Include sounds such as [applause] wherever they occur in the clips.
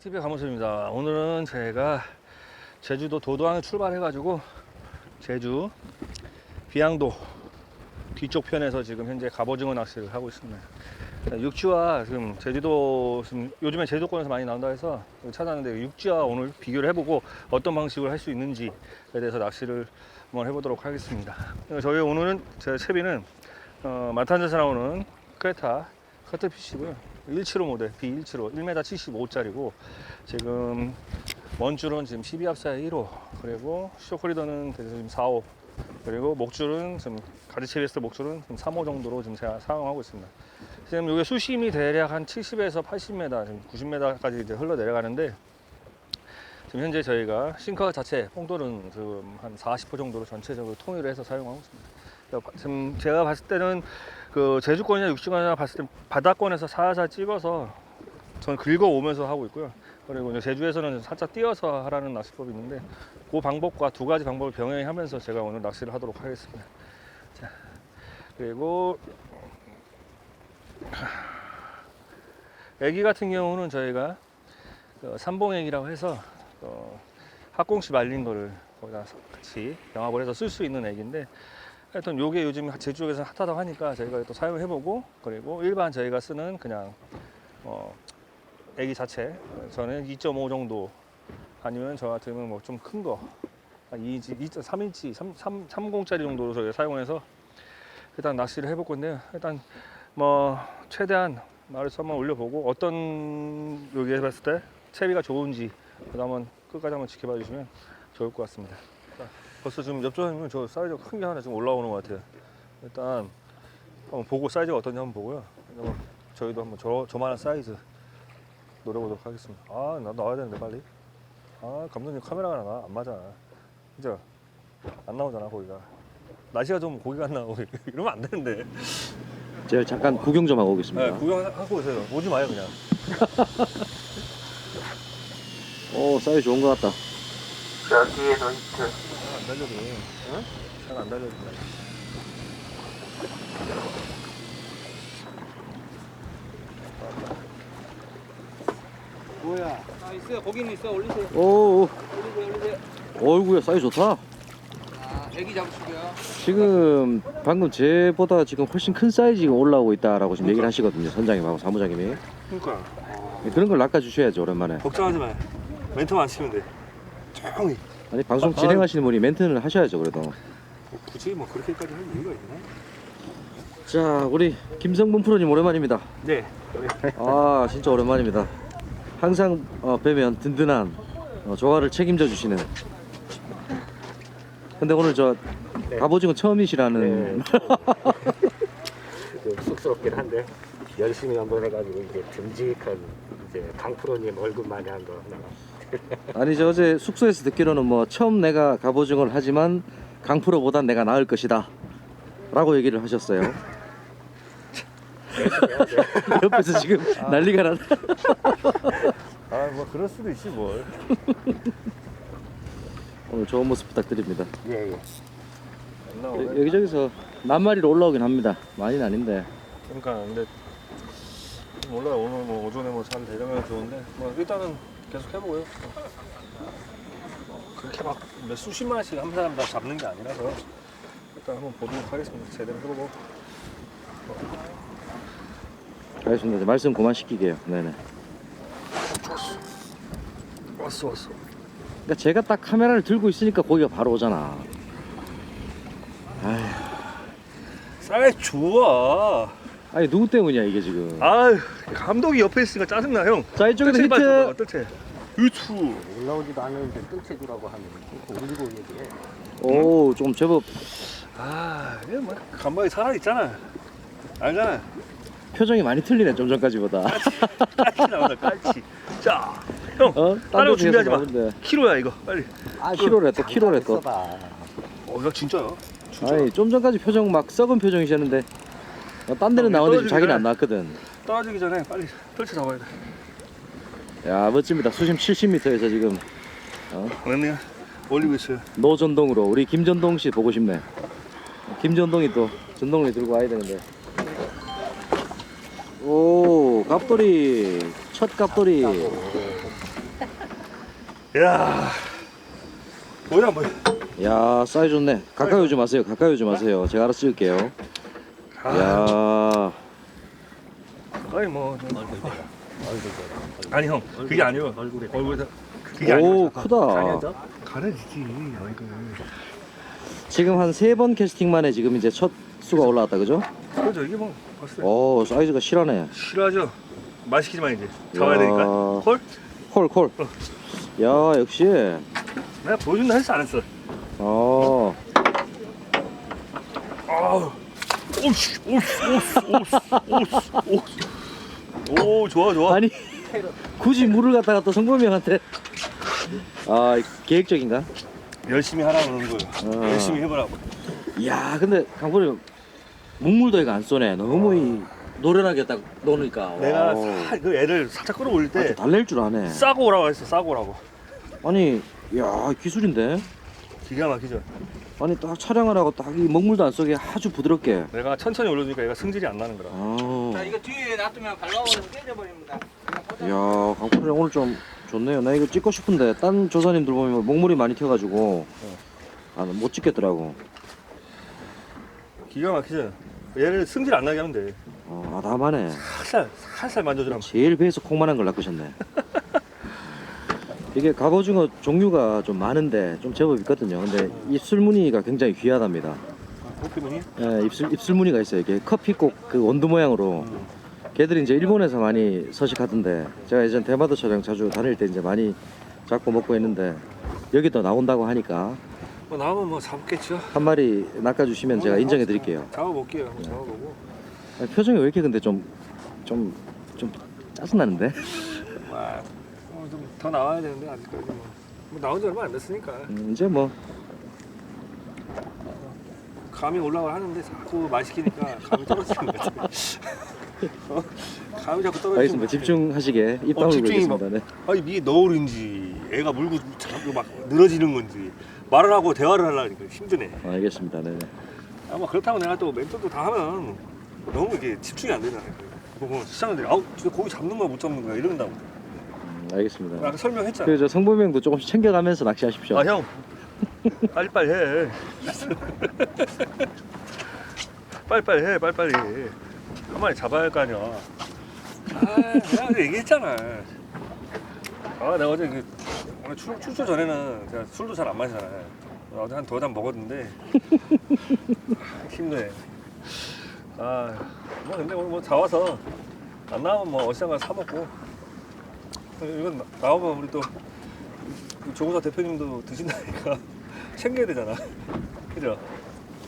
TV의 가모습입니다. 오늘은 제가 제주도 도도항에 출발해가지고 제주 비양도 뒤쪽 편에서 지금 현재 갑오징어 낚시를 하고 있습니다. 육지와 지금 제주도 지금 요즘에 제주도권에서 많이 나온다 해서 찾았는데 육지와 오늘 비교를 해보고 어떤 방식으로 할 수 있는지에 대해서 낚시를 한번 해보도록 하겠습니다. 저희 오늘은 제 채비는 어, 마탄에서 나오는 크레타 커트피시고요. 175 모델 B175 1m 75짜리고 지금 원줄은 지금 12합사의 1호 그리고 쇼크리더는 지금 4호 그리고 목줄은 지금 가지체비에서 목줄은 지금 3호 정도로 지금 제가 사용하고 있습니다. 지금 이게 수심이 대략 한 70에서 80m, 지금 90m까지 이제 흘러 내려가는데 지금 현재 저희가 싱커 자체 뽕돌은 지금 한 40호 정도로 전체적으로 통일을 해서 사용하고 있습니다. 지금 제가 봤을 때는 그 제주권이나 육지권이나 봤을 때 바다권에서 살살 찍어서 저는 긁어오면서 하고 있고요. 그리고 이제 제주에서는 살짝 띄어서 하라는 낚시법이 있는데 그 방법과 두 가지 방법을 병행하면서 제가 오늘 낚시를 하도록 하겠습니다. 자, 그리고 애기 같은 경우는 저희가 그 삼봉액이라고 해서 어, 학공시 말린 거를 거기다 같이 병합을 해서 쓸 수 있는 액인데 하여튼 요게 요즘 제주에서 핫하다고 하니까 저희가 또 사용을 해보고 그리고 일반 저희가 쓰는 그냥 어 애기 자체 저는 2.5 정도 아니면 저 같은 경우는 뭐 좀 큰 거 2인치, 2.3인치, 3, 3, 30짜리 정도로 저희가 사용해서 일단 낚시를 해볼 건데요. 일단 뭐 최대한 마을에서 한번 올려보고 어떤 여기에 봤을 때 채비가 좋은지 그다음 한번 끝까지 한번 지켜봐 주시면 좋을 것 같습니다. 자, 벌써 지금 옆조사님은 저 사이즈가 큰 게 하나 지금 올라오는 것 같아요. 일단 한번 보고 사이즈가 어떤지 한번 보고요. 그다음에 저희도 한번 저 저만한 사이즈 노려보도록 하겠습니다. 아, 나 나와야 되는데 빨리. 아, 감독님 카메라가 나 안 맞아. 그죠? 안 나오잖아 거기가. 날씨가 좀 고기가 안 나오고 [laughs] 이러면 안 되는데. 제가 잠깐 구경 좀 하고 네, 오겠습니다. 구경하고 오세요. 오지 마요 그냥. [laughs] 오 사이즈 좋은 것 같다. 여기에도 히트. 달려도. 응? 잘안 달려도. 뭐야? 아 있어요. 거기는 있어. 올리세요. 오, 올리세요. 올리세요. 어이구야 사이즈 좋다. 아 애기 잡으시고요. 지금 방금 제보다 지금 훨씬 큰 사이즈가 올라오고 있다라고 지금 얘기를 하시거든요. 선장님하고 사무장님이. 그러니까 그런 걸 낚아 주셔야죠 오랜만에. 걱정하지 마요. 멘트만 안 치면 돼. 조용히. 아니 방송 아, 진행하시는 분이 멘트는 하셔야죠 그래도. 뭐 굳이 뭐 그렇게까지 할 이유가 있나? 자 우리 김성분 프로님 오랜만입니다. 네. 아 진짜 오랜만입니다. 항상 어, 뵈면 든든한 어, 조화를 책임져 주시는. 근데 오늘 저 갑오징어 처음이시라는 [laughs] 좀 쑥스럽긴 한데 열심히 한번 해가지고 이제 듬직한 이제 강프로님 얼굴만이 한거 하나. 아니 저 어제 숙소에서 듣기로는 뭐 처음 내가 갑오징어를 하지만 강프로보단 내가 나을 것이다. 라고 얘기를 하셨어요. [laughs] 옆에서 지금 난리가 나아뭐 그럴 수도 있지 뭘. 오늘 좋은 모습 부탁드립니다. 예 예. 안 나오네. 여기저기서 낱마리로 올라오긴 합니다. 많이는 아닌데. 그러니까 근데 몰라요 오늘 뭐 오전에 뭐 잘 되려면 좋은데 뭐 일단은 계속 해보고요. 뭐 그렇게 막 몇 수십만씩 한 사람 다 잡는 게 아니라서 일단 한번 보도록 하겠습니다. 제대로 해보고. 알겠습니다 이제 말씀 그만 시키게요 네네 왔어 왔어. 그러니까 제가 딱 카메라를 들고 있으니까 거기가 바로 오잖아 아휴 쌀 좋아. 아니 누구 때문이야 이게 지금 아 감독이 옆에 있으니까 짜증나 형. 자 이쪽에서 히트 뜰채. 유튜. 올라오지도 않았는데 뜰채주라고 하면 올리고 얘기해. 오 좀 제법 아 이게 뭐 감독이 살아 있잖아. 알잖아. 표정이 많이 틀리네 좀 전까지보다 깔치 나온다 깔치. 자 형. 어? 다른 거 준비하지 마. 나오는데. 키로야 이거 빨리. 아, 키로래 또 키로래 또. 어 이거 진짜요? 진짜. 아니 좀 전까지 표정 막 썩은 표정이셨는데 어, 딴 데는 어, 나오는데 지금 떨어지네. 자기는 안 나왔거든 떨어지기 전에 빨리 뜰채 잡아야 돼. 야 멋집니다 수심 70m에서 지금 웬일이야? 올리고 있어요. 노전동으로 우리 김전동 씨 보고 싶네 김전동이 또 전동을 들고 와야 되는데 오 갑돌이 첫 갑돌이 야 뭐야 뭐야 야 사이즈 좋네. 가까이 오지 마세요. 가까이 오지 마세요. 제가 알아서 찍을게요. 아, 야 아니 뭐 좀- 아니 형 그게 아니고 얼굴에 얼굴에 그게 오 아니고 크다. 가려지지 얼굴 지금 한 세 번 캐스팅만에 지금 이제 첫 수가 올라왔다 그죠? 그렇죠 이게 뭐 봤어요. 오 사이즈가 실하네. 싫어하죠? 말 시키지만 이제. 잡아야 되니까. 콜? 콜 콜. 야 역시. 내가 보여준다 했어 안 했어? 어. 아우. 오씨 오씨 오씨 오씨 오씨 오 좋아 좋아. 아니 굳이 물을 갖다가 또 성범이 형한테. 아 계획적인가? 열심히 하라고 그러는 거예요. 어. 열심히 해보라고. 야 근데 강보리 형 이거 안 쏘네. 너무 이 노련하게 딱 놓으니까. 내가 와. 사, 그 애를 살짝 끌어올릴 아주 때 달랠 줄 아네. 싸고 오라고 했어 싸고 오라고. 아니 야 기술인데? 기가 막히죠. 아니 딱 촬영을 하고 딱 이 먹물도 안 쏘게 아주 부드럽게. 내가 천천히 올려주니까 얘가 승질이 안 나는 거라. 아. 자, 이거 뒤에 놔두면 밟아버려서 깨져버립니다. 야 강보리 형 오늘 좀 좋네요 나 이거 찍고 싶은데 딴 조사님들 보면 먹물이 많이 튀어가지고 아, 못 찍겠더라고 기가 막히죠 얘를 승질 안 나게 하면 돼 어, 아담하네 살살 살살 만져주라면 제일 배에서 콩만한 걸 낚으셨네. [laughs] 이게 갑오징어 종류가 좀 많은데 좀 제법 있거든요. 근데 입술 무늬가 굉장히 귀하답니다. 호피무늬 예, 입술 입술 무늬가 있어요. 이게 커피꽃 그 원두 모양으로. 걔들이 이제 일본에서 많이 서식하던데 제가 예전 대마도 촬영 자주 다닐 때 이제 많이 잡고 먹고 했는데 여기도 나온다고 하니까 뭐 나오면 뭐 잡겠죠 한 마리 낚아주시면 제가 인정해 드릴게요. 잡아볼게요 한번 잡아보고 아니, 표정이 왜 이렇게 근데 좀 좀 좀 짜증나는데? 와, 어, 좀더 나와야 되는데 아직까지 뭐, 뭐 나온 지 얼마 안 됐으니까 음, 이제 뭐 감이 올라가 하는데 자꾸 말 시키니까 감이 떨어지는 것 같아 [laughs] 어? 감이 자꾸 떨어지는 알겠습니다. 같아. 집중하시게 입 어, 다물고 집중이 있겠습니다. 네. 아니 이게 너울인지 애가 물고 자꾸 막 늘어지는 건지 말을 하고 대화를 하려니까 힘드네 어, 알겠습니다. 네. 아마 그렇다고 내가 또 멘토도 다 하면 너무 이게 집중이 안 되잖아요 보고 시청자들이 아우 진짜 고기 잡는 거야 못 잡는 거야 이런다고 음, 알겠습니다. 아까 설명했잖아 그저 성범형도 조금씩 챙겨가면서 낚시하십시오. 아 형 빨리빨리 해. 빨리빨리 해 빨리빨리. 한 마리 잡아야 할 거 아니야. 아 내가 얘기했잖아. 아 내가 어제 그 오늘 출, 출소 전에는 제가 술도 잘 안 마시잖아요 어제 한 두어 잔 먹었는데. 아, 힘드네 아 뭐 근데 오늘 뭐 잡아서 안 나오면 뭐 어시장 가서 사 먹고. 이건 나- 나오면 우리 또 조구사 대표님도 드신다니까 챙겨야 되잖아. [laughs] 그죠?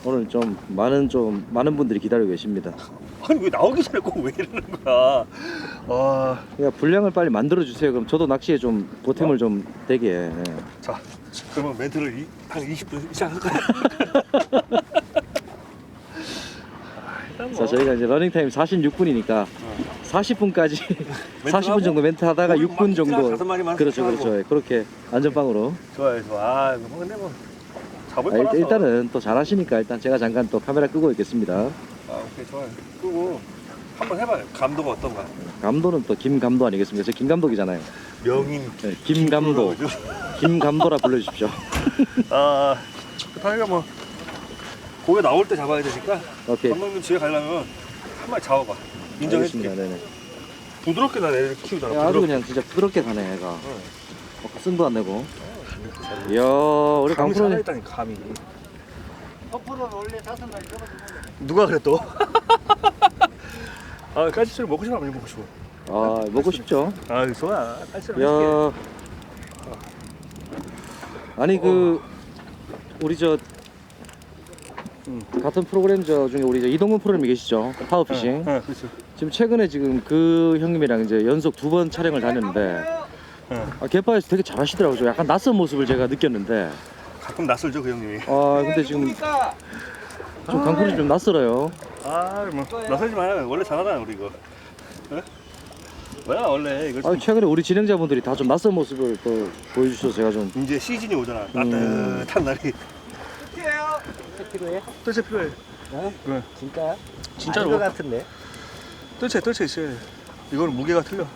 오늘 좀 많은 좀 많은 분들이 기다리고 계십니다. 아니 왜 나오기 전에 꼭 왜 이러는 거야? 아, 그러니까 분량을 빨리 만들어 주세요. 그럼 저도 낚시에 좀 보탬을 좀 되게. 예. 자, 그러면 멘트를 이, 한 20분 시작할까요? 아, 일단 자 저희가 이제 러닝 타임 46분이니까 40분까지 40분 [laughs] 정도 멘트 하다가 우리 6분 정도. 다섯 마리만 그렇죠, 하고. 그렇죠. 예, 그렇게 안전빵으로. 좋아요, 좋아. 아, 뭐 근데 뭐 잡을 아, 거라서. 일- 일단은 또 잘하시니까 일단 제가 잠깐 또 카메라 끄고 있겠습니다. 아, 오케이 좋아요. 그리고 한번 해봐요. 감도가 어떤가? 감도는 또 김 감도 아니겠습니까? 저 김 감독이잖아요. 명인. 네, 김 감도, 김 감도라 불러주십시오. [laughs] 아, 다이가 뭐 고기 나올 때 잡아야 되니까 오케이. 감독님 집에 가려면 한 마리 잡아봐. 인정해줄게. 알겠습니다. 네네. 부드럽게 난 애를 키우잖아. 야, 아주 부드럽게. 그냥 진짜 부드럽게 가네 애가. 어. 어, 쓴도 안 내고. 이야 우리 감이 강프로님 살아있다니 감이. 커플은 원래 다섯 마리 잡아주면 누가 그래 또? [laughs] 아 까치술 먹고 싶어 안 먹고 싶어? 아 먹고 싶죠. 아 좋아. 까치술 야. 아니 그 우리 저 음. 같은 프로그램 저 중에 우리 저 이동근 프로님이 계시죠 파워피싱 어, 어, 그렇죠. 지금 최근에 지금 그 형님이랑 이제 연속 두 번 촬영을 다녔는데 어. 아, 갯바에서 되게 잘하시더라고요 좀 약간 낯선 모습을 제가 느꼈는데 가끔 낯설죠 그 형님이. 아 근데 지금? 좀 강풀이 좀 낯설어요 아뭐 낯설지 마요. 원래 잘하잖아 우리 이거. 어? 뭐야 원래 이거 아 최근에 우리 진행자분들이 다 좀 낯선 모습을 또 보여주셔서 제가 좀 이제 시즌이 오잖아. 음. 따뜻한 날이. 필요해요? 필요해? 필요해. 어? 네. 진짜야? 진짜로. 아닌 것 같은데. 뜰채 뜰채 있어야 돼. 이거는 무게가 틀려.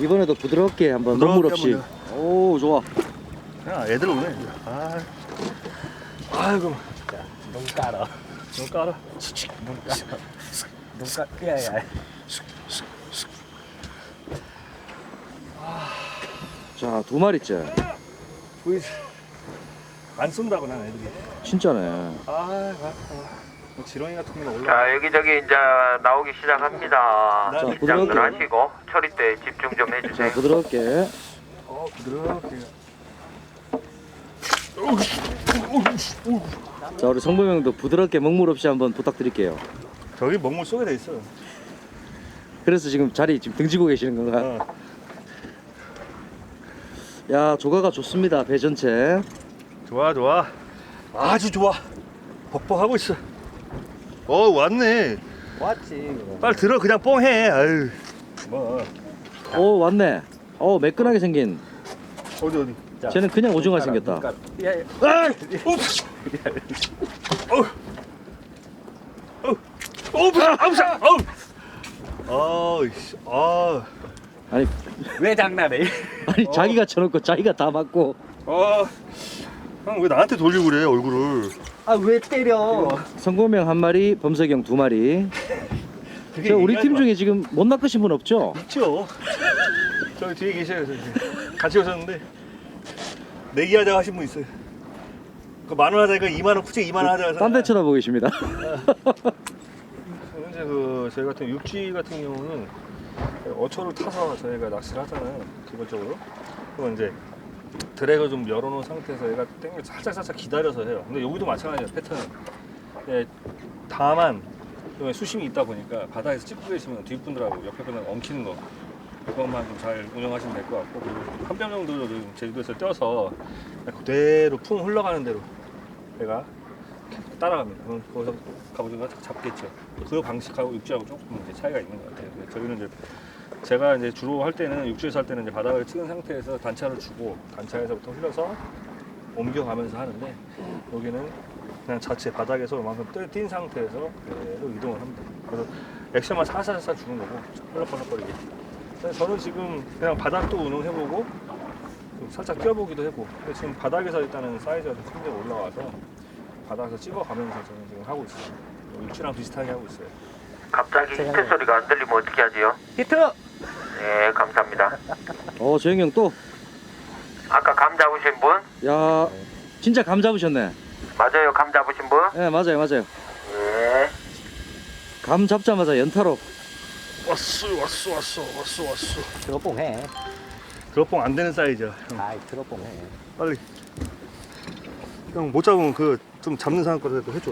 이번에도 부드럽게 한번 부드럽게 먹물 없이 한번 오 좋아. 야 애들 오네 아 아이고 눈 깔아. 좀 깔아 눈 깔아. 눈 깔. 야야. 자 두 마리째. 보이지 안 쏜다고 난 애들이 진짜네. 아, 아, 아. 지렁이 같은 거는 올라 자 여기저기 이제 나오기 시작합니다. 자, 긴장들 부드럽게. 하시고 처리 때 집중 좀 자 해주세요. 부드럽게. 어 부드럽게 자 우리 성범 형도 부드럽게 먹물 없이 한번 부탁드릴게요. 저기 먹물 쏘게 돼 있어 그래서 지금 자리 지금 등지고 계시는 건가? 어. 야 조가가 좋습니다 배 전체. 좋아 좋아 아주 좋아 벅벅하고 있어 어 왔네 왔지. 빨리 들어 그냥 뻥해 아유 뭐 오 왔네. 어 매끈하게 생긴. 어디 어디 자, 쟤는 그냥 오징어 생겼다. 눈. 야, 야. 아! 옵스! 어우! 어우! 어우, 부상! 아, 부상! 어우! 아이씨, 아, 아니 왜 장난해? 아니 어. 자기가 쳐놓고 자기가 다 맞고. 아. 형, 왜 나한테 돌리고 그래, 얼굴을. 아 왜 때려? 성범형 한 마리, 범석이 형두 마리. 그게 저 우리 얘기하지 팀 마. 중에 지금 못 낚으신 분 없죠? 있죠. 저기 뒤에 계셔요, 저기. 같이 오셨는데. 내기하자고 하신 분 있어요. 그만원 하자니까 2만 원, 쿠치 2만 원 하자고 딴데 쳐다보고 계십니다. 현재 그 저희 같은 육지 같은 경우는 어초를 타서 저희가 낚시를 하잖아요 기본적으로 그럼 이제 드랙을 좀 열어놓은 상태에서 얘가 땡겨 살짝 살짝 기다려서 해요 근데 여기도 마찬가지예요 패턴은 예, 다만 수심이 있다 보니까 바다에서 찍고 계시면 뒷분들하고 옆에 분들 엉키는 거 그것만 좀 잘 운영하시면 될 것 같고 그리고 한뼘 정도 좀 제주도에서 떼어서 그대로 풍 흘러가는 대로 얘가 따라갑니다. 그럼 거기서 갑오징어가 잡겠죠. 그 방식하고 육지하고 조금 이제 차이가 있는 것 같아요. 저희는 이제 제가 이제 주로 할 때는 육지에서 할 때는 이제 바닥을 찍은 상태에서 단차를 주고 단차에서부터 흘려서 옮겨가면서 하는데 여기는 그냥 자체 바닥에서 이만큼 뜰- 뛴 상태에서 그대로 이동을 합니다. 그래서 액션만 살살살 주는 거고 펄럭펄럭거리게. 저는 지금 그냥 바닥도 운영해보고 좀 살짝 뛰어보기도 했고 지금 바닥에서 일단은 사이즈가 좀 큰데 올라와서 바닥에서 찍어가면서 저는 지금 하고 있어요. 육지랑 비슷하게 하고 있어요. 갑자기 히트 소리가 안 들리면 어떻게 하지요? 히트. 네 감사합니다. 어 재영이 형 또. 아까 감 잡으신 분? 야 진짜 감 잡으셨네. 맞아요 감 잡으신 분? 네 맞아요 맞아요. 예. 감 잡자마자 연타로. 왔어 왔어 왔어 왔어 왔어. 드롭봉 해. 드롭봉 안 되는 사이즈야. 형. 아이 드롭봉 해. 빨리. 형 못 잡으면 그 좀 잡는 사람 거라도 해줘.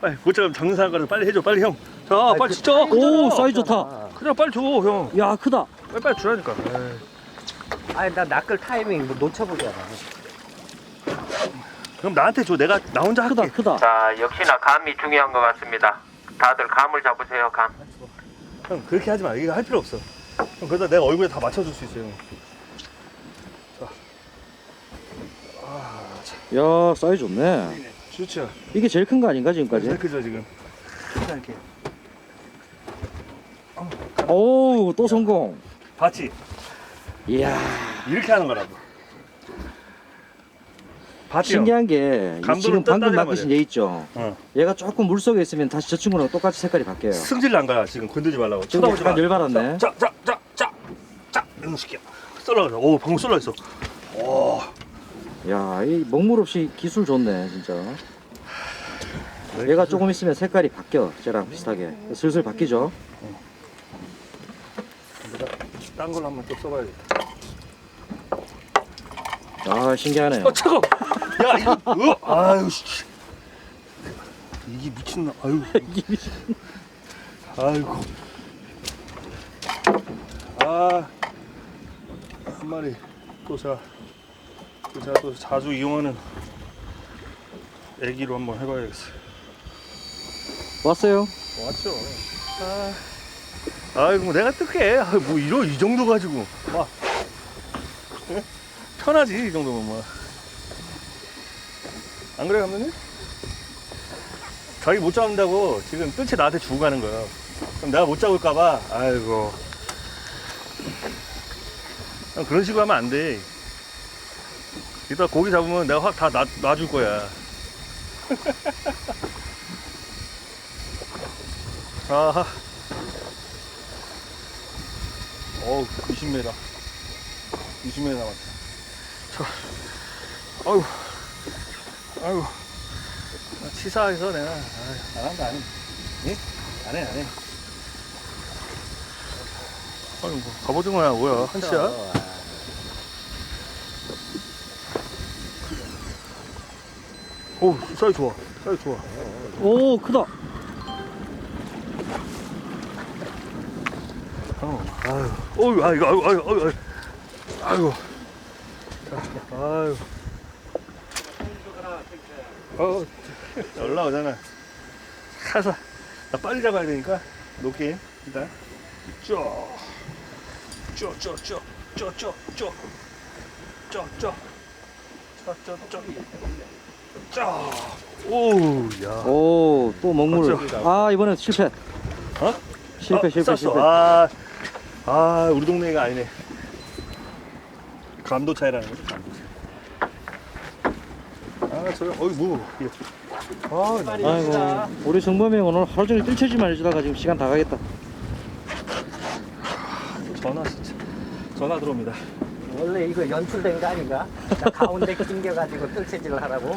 빨리 못 잡으면 잡는 거라도 빨리 해줘. 빨리 형. 자 빨리 진짜. 오 사이즈 좋다. 그냥 빨리 줘 형. 야 크다. 빨리 빨리 주라니까. 에이. 아니 나 낚을 타이밍 뭐 놓쳐보잖아. 그럼 나한테 줘. 내가 나 혼자 할게. 크다 크다. 자 역시나 감이 중요한 것 같습니다. 다들 감을 잡으세요 감. 형 그렇게 하지 마. 이거 할 필요 없어. 형 그러다 내가 얼굴에 다 맞춰줄 수 있어요. 형. 야 사이즈 좋네. 좋죠. 이게 제일 큰 거 아닌가 지금까지? 제일 크죠 지금. 이렇게. 오또 성공. 봤지? 이야 이렇게 하는 거라고. 형? 신기한 게이 감도를 지금 방금 떴다는 낚으신 말이야. 얘 있죠. 어. 얘가 조금 물 속에 있으면 다시 저 친구랑 똑같이 색깔이 바뀌어요. 승질 난 거야 지금 건들지 말라고. 지금 쳐다보지 마. 약간 열받았네. 자, 자, 자, 자, 자, 이놈 새끼야. 쏠라가자. 오, 방금 쏠라 있어. 오, 야, 이 먹물 없이 기술 좋네, 진짜. 얘가 조금 있으면 색깔이 바뀌어, 쟤랑 비슷하게. 슬슬 바뀌죠. 딴 걸로 한번 또 써봐야겠다. 아, 신기하네요. 어, 차가. 야, 이거, 으, 아유, 씨. 이게 미친나. 아유, [laughs] 이게 미친- 아이고. 아, 한 마리 또또 제가 또 자주 이용하는 애기로 한번 해봐야겠어요. 왔어요? 왔죠. 아, 아이고 내가 뜰게. 아, 뭐 이런 이 정도 가지고 막 예? [laughs] 편하지 이 정도면 뭐. 안 그래 감독님? 자기 못 잡는다고 지금 뜰채 나한테 주고 가는 거야. 그럼 내가 못 잡을까봐. 아이고. 형, 그런 식으로 하면 안 돼. 이따 고기 잡으면 내가 확 다 놔줄 거야. 아하. 어우, 20m. 20m 남았다. 자, 아유, 아유. 나 치사해서 내가, 아유, 안 한다, 안 해. 예? 안 해, 안 해. 아유, 뭐, 갑오징어야, 뭐야, 한치야? 오, 사이 좋아. 사이 좋아. 오 크다. 어, 아유, 어유, 아 이거, 아유, 아유, 아유, 아유, 자, 아유, 어, 올라오잖아. 가서, 나 빨리 잡아야 되니까 높게 일단 쭉, 쭉, 쭉, 오, 야, 오 또 먹물을. 아 이번엔 실패. 어? 실패 어, 실패 쌌어. 실패. 아, 아, 우리 동네가 아니네. 감도 차이라는 거지, 감도 차이. 아, 저, 어이, 뭐. 이게. 아, 나- 아이고 우리 성범이 오늘 하루 종일 뜰채지만 해주다가 지금 시간 다 가겠다. 전화, 진짜. 전화 들어옵니다. 원래 이거 연출된 거 아닌가? 나 가운데 [laughs] 낑겨가지고 뜰채질을 하라고.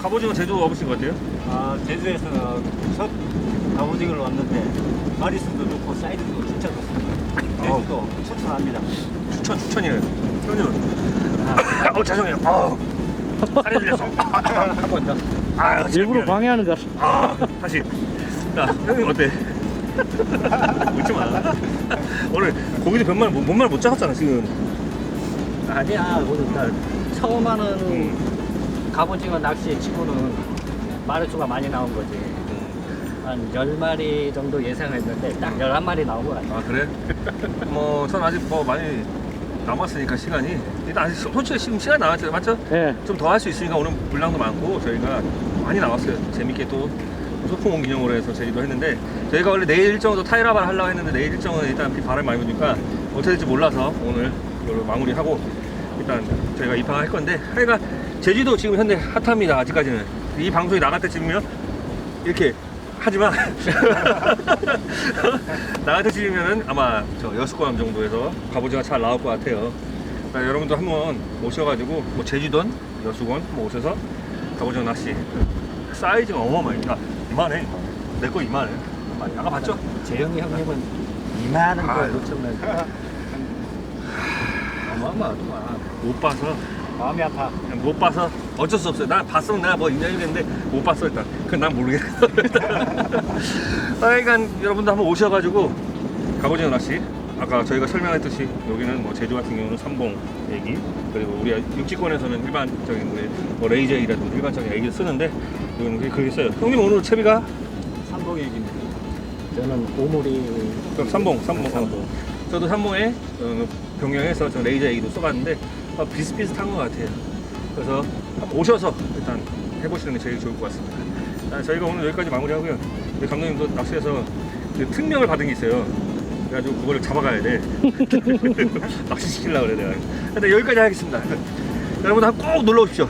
갑오징어 제주 와보신 것 같아요? 아, 제주에서는 첫 갑오징어를 왔는데 마리수도 좋고 사이즈도 진짜 좋습니다. 제주도 추천합니다. 추천, 추천이에요. 형님. 어, 죄송해요. 어, 살이 들렸어. 한번 더. 아, 일부러 방해하는 거. 아, 다시. 자, 형님 어때? 웃지 마. 오늘 고기도 별말, 뭔말 못 잡았잖아, 지금. 아니야, 오늘 날 처음 하는 갑오징어 낚시 치고는 마리수가 많이 나온 거지. 한 10마리 정도 예상했는데 딱 11마리 나온 것 같아. 아 그래? [laughs] 뭐 전 아직 뭐 많이 남았으니까 시간이 일단 아직 소- 솔직히 지금 시간 남았죠 맞죠? 예. 좀더 할 수 있으니까 오늘 물량도 많고 저희가 많이 나왔어요 재밌게 또 소풍 온 기념으로 해서 제주도 했는데 저희가 원래 내일 일정도 타이라발 하려고 했는데 내일 일정은 일단 비 바람이 많이 부니까 어떻게 될지 몰라서 오늘 이걸로 마무리하고 일단 저희가 입항할 건데 하여간 제주도 지금 현재 핫합니다 아직까지는. 이 방송이 나갈 때쯤이면 이렇게 하지만 [laughs] 나갈 때쯤이면은 아마 저 여수권 정도에서 갑오징어 잘 나올 것 같아요. 그러니까 여러분도 한번 오셔가지고 뭐 제주도는 여수권 뭐 오셔서 갑오징어 낚시. 사이즈가 어마어마해 야 이만해. 내 거 이만해. 아까 봤죠? 재영이 형님은 이만한 아, 걸 놓쳤는데. 어마어마하더만. 못 봐서 마음이 아파. 그냥 못 봐서 어쩔 수 없어요. 난 봤으면 내가 뭐 인정해주겠는데 못 봤어 일단. 그건 난 모르겠어. [laughs] 하여간 여러분도 한번 오셔가지고 갑오징어 낚시. 아까 저희가 설명했듯이 여기는 뭐 제주 같은 경우는 삼봉 애기 그리고 우리 육지권에서는 일반적인 우리 뭐 레이저 애기라든지 일반적인 애기를 쓰는데 여기는 그게 그게 써요. 형님 오늘 채비가 삼봉 얘기입니다. 저는 오물이 그럼 삼봉, 삼봉, 삼봉. 저도 삼봉에 어, 변경해서 저 레이저 애기도 써봤는데 어, 비슷비슷한 것 같아요. 그래서 오셔서 일단 해보시는 게 제일 좋을 것 같습니다. 아, 저희가 오늘 여기까지 마무리하고요. 우리 감독님도 낚시에서 그 특명을 받은 게 있어요. 그래가지고 그거를 잡아가야 돼. [laughs] 낚시 시키려고 그래 내가. 근데 여기까지 하겠습니다. 여러분 꼭 놀러 오십시오.